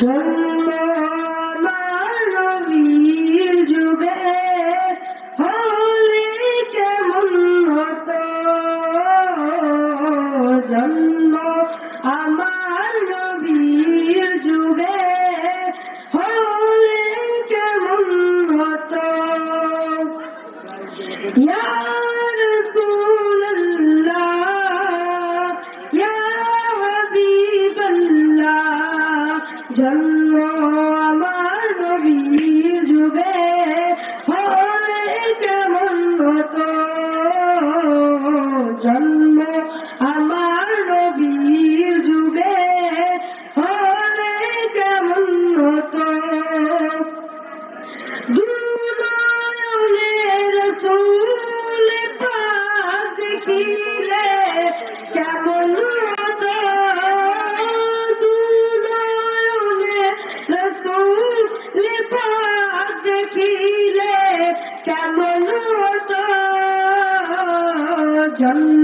জন্ম রবির যুগে হলে কেমন হতো জন্ম আমার রবির যুগে হলে কেমন হতো। ইয়া জন্ম জন্ম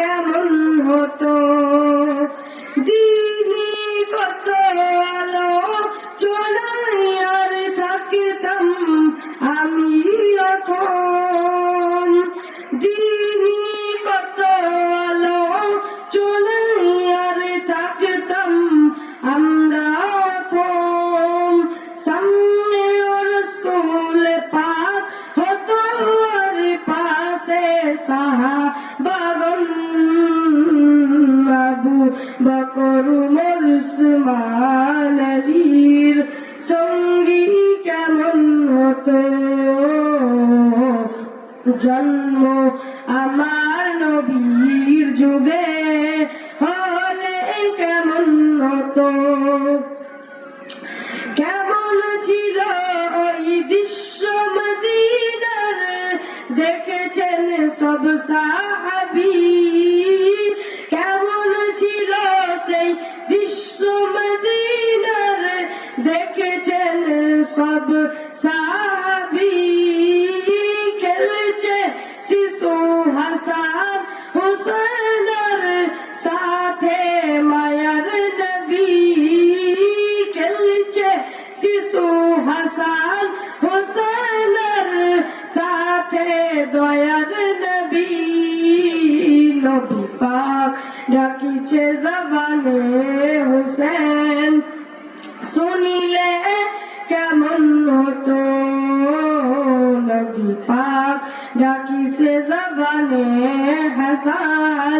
কেমন হতো? দিনী কত আলো চলাই আর থাকতাম আমি এখন দিনী কত আলো চলাই আর থাকতাম আমরা এখন সামনে ওর রসুল পাক হতো আর পাশে সাহাবাগন জন্ম আমার নবীর যুগে। নবী পাক ডাকিছে জবানে হোসেন শুনিলে কেমন হতো নবী পাক ডাকিছে জবানে হাসান